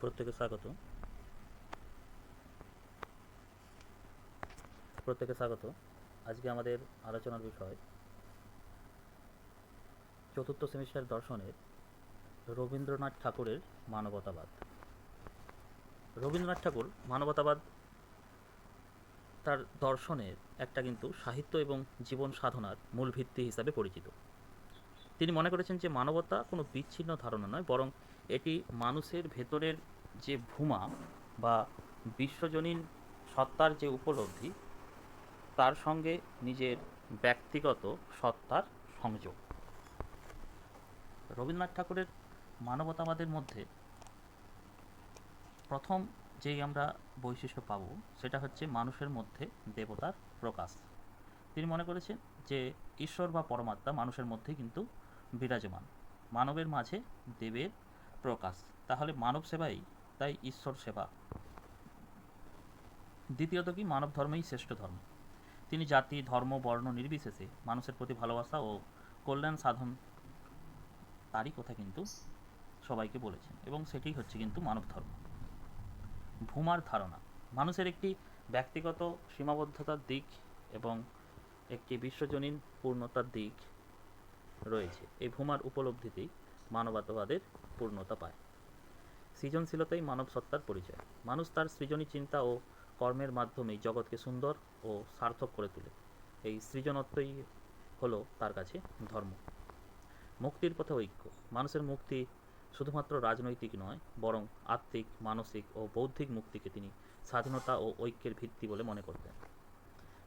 প্রত্যেকে স্বাগত। প্রত্যেকে স্বাগত। আজকে আমাদের আলোচনার বিষয় চতুর্থ সেমিস্টার দর্শনের রবীন্দ্রনাথ ঠাকুরের মানবতাবাদ। রবীন্দ্রনাথ ঠাকুর মানবতাবাদ তার দর্শনের একটা কিন্তু সাহিত্য এবং জীবন সাধনার মূল ভিত্তি হিসাবে পরিচিত। তিনি মনে করেছেন যে মানবতা কোনো বিচ্ছিন্ন ধারণা নয়, বরং এটি মানুষের ভেতরের যে ভূমা বা বিশ্বজনীন সত্তার যে উপলব্ধি, তার সঙ্গে নিজের ব্যক্তিগত সত্তার সংযোগ। রবীন্দ্রনাথ ঠাকুরের মানবতাবাদের মধ্যে প্রথম যেই আমরা বৈশিষ্ট্য পাবো, সেটা হচ্ছে মানুষের মধ্যে দেবতার প্রকাশ। তিনি মনে করেছেন যে ঈশ্বর বা পরমাত্মা মানুষের মধ্যে কিন্তু বিরাজমান। মানবের মাঝে দেবের প্রকাশ। তাহলে মানব সেবাই, তাই ঈশ্বর সেবা। দ্বিতীয়ত কি, মানব ধর্মই শ্রেষ্ঠ ধর্ম। তিনি জাতি, ধর্ম, বর্ণ নির্বিশেষে মানুষের প্রতি ভালোবাসা ও কল্যাণ সাধন, তারই কথা কিন্তু সবাইকে বলেছেন। এবং সেটি হচ্ছে কিন্তু মানব ধর্ম। ভূমার ধারণা। মানুষের একটি ব্যক্তিগত সীমাবদ্ধতার দিক এবং একটি বিশ্বজনীন পূর্ণতার দিক রয়েছে। এই ভূমার উপলব্ধিতেই মানবতাবাদের পূর্ণতা পায়। সৃজনশীলতাই মানব সত্তার পরিচয়। মানুষ তার সৃজনী চিন্তা ও কর্মের মাধ্যমেই জগৎকে সুন্দর ও সার্থক করে তোলে। এই সৃজনত্বই হলো তার কাছে ধর্ম। মুক্তির পথে ঐক্য। মানুষের মুক্তি শুধুমাত্র রাজনৈতিক নয়, বরং আত্মিক, মানসিক ও বৌদ্ধিক মুক্তিকে তিনি স্বাধীনতা ও ঐক্যের ভিত্তি বলে মনে করতেন।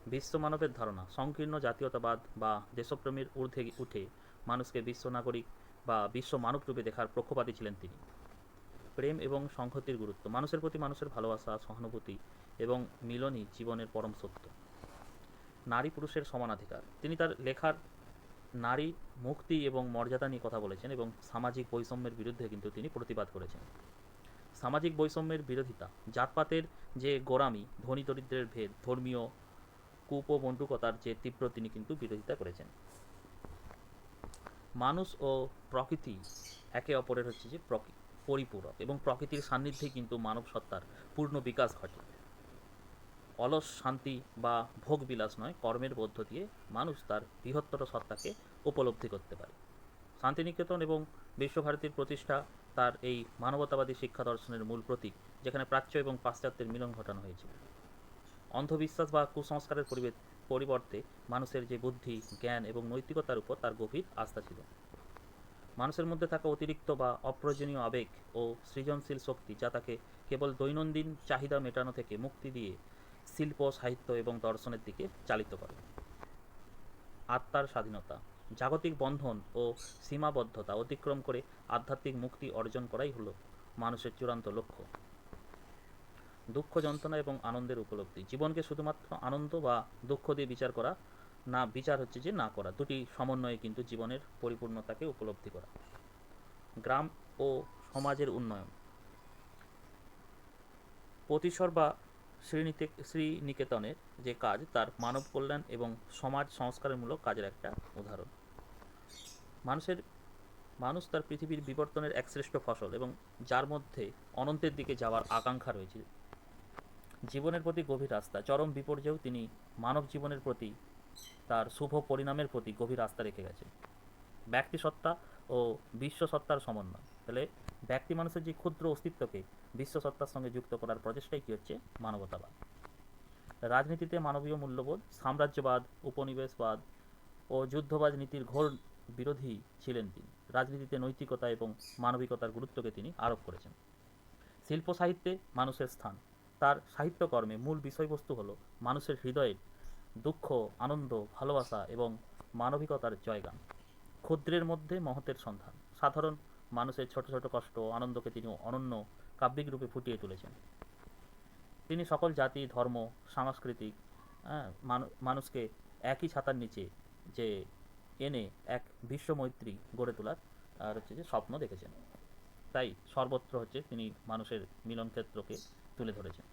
বিশ্ব মানবের ধারণা, সংকীর্ণ জাতীয়তাবাদ বা দেশপ্রেমের ঊর্ধ্বে উঠে মানুষকে বিশ্ব নাগরিক বা বিশ্ব মানব রূপে দেখার পক্ষপাতী ছিলেন তিনি। প্রেম এবং সংহতির গুরুত্ব, মানুষের প্রতি মানুষের ভালোবাসা, সহানুভূতি এবং মিলনই জীবনের পরম সত্য। নারী পুরুষের সমানাধিকার তিনি তার লেখার নারী মুক্তি এবং মর্যাদা নিয়ে কথা বলেছেন এবং সামাজিক বৈষম্যের বিরুদ্ধে কিন্তু তিনি প্রতিবাদ করেছেন। সামাজিক বৈষম্যের বিরোধিতা, জাতপাতের যে গোড়ামি, ধনী দরিদ্রের ভেদ, ধর্মীয় কূপবন্ধুকতার যে তীব্র তিনি কিন্তু বিরোধিতা করেছেন। মানুষ ও প্রকৃতি একে অপরের হচ্ছে যে পরিপূরক এবং প্রকৃতির সান্নিধ্যে কিন্তু মানব সত্তার পূর্ণ বিকাশ ঘটে। অলস শান্তি বা ভোগ বিলাস নয়, কর্মের মধ্য দিয়ে মানুষ তার বৃহত্তর সত্তাকে উপলব্ধি করতে পারে। শান্তিনিকেতন এবং বিশ্বভারতীর প্রতিষ্ঠা তার এই মানবতাবাদী শিক্ষা দর্শনের মূল প্রতীক, যেখানে প্রাচ্য এবং পাশ্চাত্যের মিলন ঘটানো হয়েছিল। অন্ধবিশ্বাস বা কুসংস্কারের পরিবে- পরিবর্তে মানুষের যে বুদ্ধি, জ্ঞান এবং নৈতিকতার উপর তার গভীর আস্থা ছিল। মানুষের মধ্যে থাকা অতিরিক্ত বা অপ্রয়োজনীয় আবেগ ও সৃজনশীল শক্তি যা তাকে কেবল দৈনন্দিন চাহিদা মেটানো থেকে মুক্তি দিয়ে শিল্প, সাহিত্য এবং দর্শনের দিকে চালিত করে। আত্মার স্বাধীনতা, জাগতিক বন্ধন ও সীমাবদ্ধতা অতিক্রম করে আধ্যাত্মিক মুক্তি অর্জন করাই হলো মানুষের চূড়ান্ত লক্ষ্য। দুঃখ যন্ত্রণা এবং আনন্দের উপলব্ধি। জীবনকে শুধুমাত্র আনন্দ বা দুঃখ দিয়ে বিচার করা, না, বিচার হচ্ছে যে না করা। দুটি সমন্বয়ে কিন্তু জীবনের পরিপূর্ণতাকে উপলব্ধি করা। গ্রাম ও সমাজের উন্নয়ন। প্রতিসর বা শ্রীনিতে, শ্রীনিকেতনের যে কাজ, তার মানব কল্যাণ এবং সমাজ সংস্কারমূলক কাজের একটা উদাহরণ। মানুষের, মানুষ তার পৃথিবীর বিবর্তনের এক শ্রেষ্ঠ ফসল এবং যার মধ্যে অনন্তের দিকে যাওয়ার আকাঙ্ক্ষা রয়েছে। জীবনের প্রতি গভীর আস্থা, চরম বিপর্যয়েও তিনি মানব জীবনের প্রতি তার শুভ পরিণামের প্রতি গভীর আস্থা রেখে গেছেন। ব্যক্তি সত্তা ও বিশ্ব সত্তার সমন্বয়। তাহলে ব্যক্তি মানুষের যে ক্ষুদ্র অস্তিত্বকে বিশ্ব সত্তার সঙ্গে যুক্ত করার প্রচেষ্টাই কী হচ্ছে? মানবতাবাদ। রাজনীতিতে মানবীয় মূল্যবোধ, সাম্রাজ্যবাদ, উপনিবেশবাদ ও যুদ্ধবাজ নীতির ঘোর বিরোধী ছিলেন তিনি। রাজনীতিতে নৈতিকতা এবং মানবিকতার গুরুত্বকে তিনি আরোপ করেছেন। শিল্প সাহিত্যে মানুষের স্থান। তার সাহিত্যকর্মে মূল বিষয়বস্তু হলো মানুষের হৃদয়ের দুঃখ আনন্দ ভালোবাসা এবং মানবিকতার জয়গান। ক্ষুদ্রের মধ্যে মহতের সন্ধান। সাধারণ মানুষের ছোট ছোট কষ্ট আনন্দকে তিনি অনন্য কাব্যিক রূপে ফুটিয়ে তুলেছেন। তিনি সকল জাতি ধর্ম সাংস্কৃতিক হ্যাঁ, মানুষকে একই ছাতার নিচে যে এনে এক বিশ্বমৈত্রী গড়ে তোলার আর হচ্ছে যে স্বপ্ন দেখেছেন। তাই সর্বত্র হচ্ছে তিনি মানুষের মিলন ক্ষেত্রকে তুলে ধরেছেন।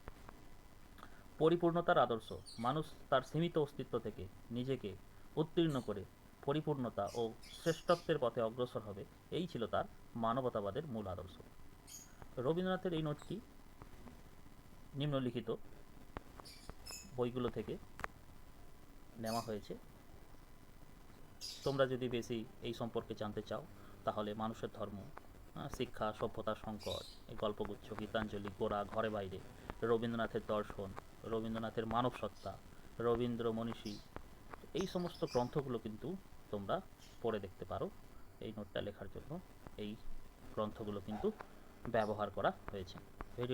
পরিপূর্ণতার আদর্শ। মানুষ তার সীমিত অস্তিত্ব থেকে নিজেকে উত্তীর্ণ করে পরিপূর্ণতা ও শ্রেষ্ঠত্বের পথে অগ্রসর হবে। এই ছিল তার মানবতাবাদের মূল আদর্শ। রবীন্দ্রনাথের এই নোটটি নিম্নলিখিত বইগুলো থেকে নেওয়া হয়েছে। তোমরা যদি বেশি এই সম্পর্কে জানতে চাও, তাহলে মানুষের ধর্ম শিক্ষা সভ্যতা সংকট, এই গল্পগুচ্ছ, গীতাঞ্জলি, গোড়া, ঘরে বাইরে রবীন্দ্রনাথের দর্শন, রবীন্দ্রনাথের মানব সত্তা রবীন্দ্র মনীষী এই সমস্ত গ্রন্থগুলো কিন্তু তোমরা পড়ে দেখতে পারো। এই নোটটা লেখার জন্য এই গ্রন্থগুলো কিন্তু ব্যবহার করা হয়েছে। ভিডিও